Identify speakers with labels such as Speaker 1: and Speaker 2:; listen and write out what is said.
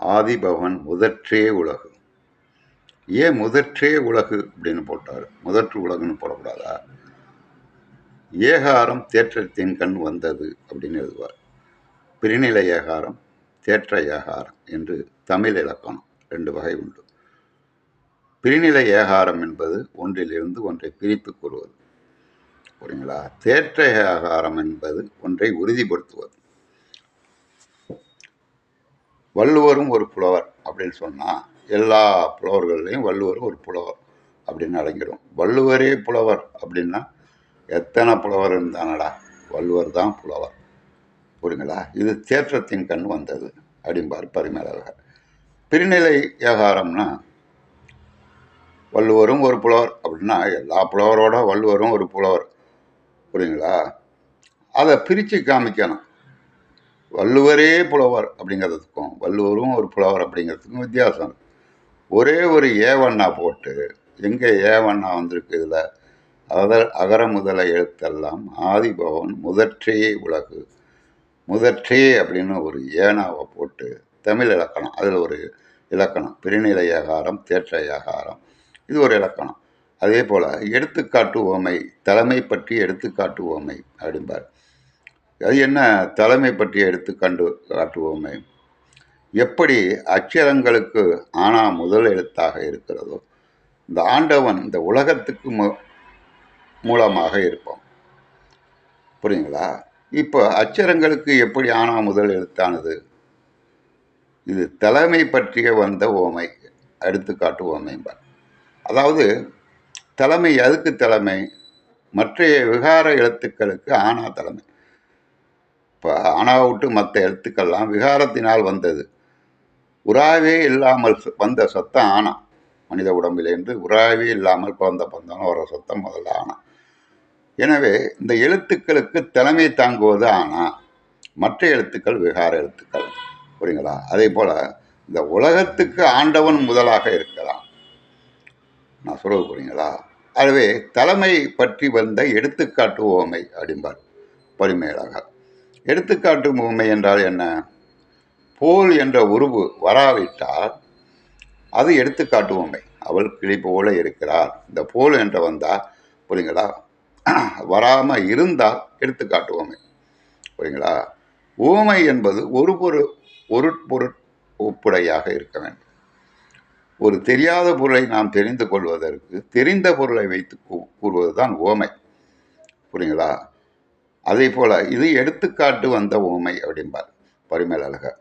Speaker 1: ஆதிபவன் முதற்றே உலகு. ஏன் முதற்றே உலகு அப்படின்னு போட்டார்? முதற்று உலகுன்னு போடக்கூடாதா? ஏகாரம் தேற்றத்தின் கண் வந்தது அப்படின்னு எழுதுவார். பிரிநிலை ஏகாரம் தேற்ற ஏகாரம் என்று தமிழ் இலக்கணம் ரெண்டு வகை உண்டு. பிரிநிலை ஏகாரம் என்பது ஒன்றிலிருந்து ஒன்றை பிரித்து கூறுவது. புரியுங்களா? தேற்ற ஏகாரம் என்பது ஒன்றை உறுதிப்படுத்துவது. வள்ளுவரும் ஒரு புலவர் அப்படின்னு சொன்னால் எல்லா புலவர்கள்லையும் வள்ளுவரும் ஒரு புலவர் அப்படின்னு அடங்கிடும் வள்ளுவரே புலவர் அப்படின்னா எத்தனை புலவர் இருந்தானடா? வள்ளுவர் தான் புலவர். புரியுங்களா? இது தேற்றத்தின் கண் வந்தது அப்படிம்பார் பரிமேலழகர். பிரிநிலை ஏகாரம்னா வள்ளுவரும் ஒரு புலவர் அப்படின்னா எல்லா புலவரோட வள்ளுவரும் ஒரு புலவர். புரியுங்களா? அதை பிரித்து காமிக்கணும். வள்ளுவரே புலவர் அப்படிங்கிறதுக்கும் வள்ளுவரும் ஒரு புலவர் அப்படிங்கிறதுக்கும் வித்தியாசம். ஒரே ஒரு ஏவண்ணா போட்டு எங்கே ஏவண்ணா வந்திருக்கு இதில்? அத அகர முதல எழுத்தெல்லாம் ஆதிபவன் முதற்றே உலகு முதற்றே அப்படின்னு ஒரு ஏனாவை போட்டு தமிழ் இலக்கணம் அதில் ஒரு இலக்கணம் பிரிநிலை ஆகாரம் தேற்ற ஆகாரம் இது ஒரு இலக்கணம். அதே போல் எடுத்துக்காட்டு ஓமை தலைமை பற்றி எடுத்துக்காட்டு ஓமை அப்படிம்பார். அது என்ன தலைமை பற்றி எடுத்துக்கண்டு காட்டுவோமே. எப்படி அச்சரங்களுக்கு ஆனா முதல் எழுத்தாக இருக்கிறதோ இந்த ஆண்டவன் இந்த உலகத்துக்கு மு மூலமாக இருப்பான். புரியுங்களா? இப்போ அச்சரங்களுக்கு எப்படி ஆனா முதல் எழுத்தானது? இது தலைமை பற்றிய வந்த ஓமை எடுத்துக்காட்டு ஓமைம்பார் அதாவது தலைமை எதுக்கு தலைமை மற்ற விகார எழுத்துக்களுக்கு ஆனா தலைமை. இப்போ ஆனா விட்டு மற்ற எழுத்துக்கள்லாம் விகாரத்தினால் வந்தது. உராவே இல்லாமல் வந்த சத்தம் ஆனா. மனித உடம்பிலேருந்து உறாவே இல்லாமல் பிறந்த பந்தம் வர சத்தம் முதல்ல ஆனா. எனவே இந்த எழுத்துக்களுக்கு தலைமை தாங்குவது ஆனா. மற்ற எழுத்துக்கள் விகார எழுத்துக்கள். புரியுங்களா? அதே போல் இந்த உலகத்துக்கு ஆண்டவன் முதலாக இருக்கலாம் நான் சொல்ல புரியுங்களா? அதுவே தலைமை பற்றி வந்த எடுத்துக்காட்டு ஓமை அப்படிம்பார். பரிமேலகர். எடுத்துக்காட்டு முகமை என்றால் என்ன? போல் என்ற உருவு வராவிட்டால் அது எடுத்துக்காட்டு உண்மை அவள் கிளி போல இருக்கிறார் இந்த போல் என்ற வந்தால் புரியுங்களா? வராமல் இருந்தால் எடுத்துக்காட்டு உண்மை புரியுங்களா? ஊமை என்பது ஒரு பொரு ஒரு பொருட் ஒப்புடையாக இருக்க வேண்டும். ஒரு தெரியாத பொருளை நாம் தெரிந்து கொள்வதற்கு தெரிந்த பொருளை வைத்து கூ- கூறுவதுதான் ஓமை புரியுங்களா? அதே போல் இது எடுத்துக்காட்டு வந்த ஓமை அப்படிம்பார். பரிமேலழகர்.